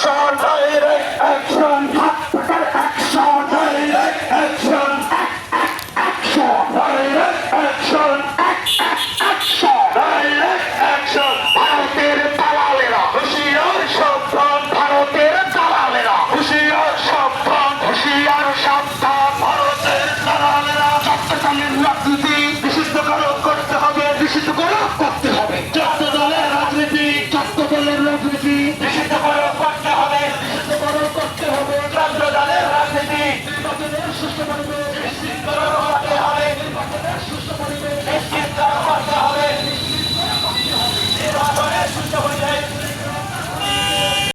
action, direct action, direct action, direct action, action, direct action, action, direct action. ভারতের দালালেরা হুশিয়ার সাবধান ভারতের দালালেরা হুশিয়ার সাবধান হুশিয়ার সাবধান ভারতের দালালেরা চট্টগ্রামের রাজনীতি সুস্থ পরিবেশ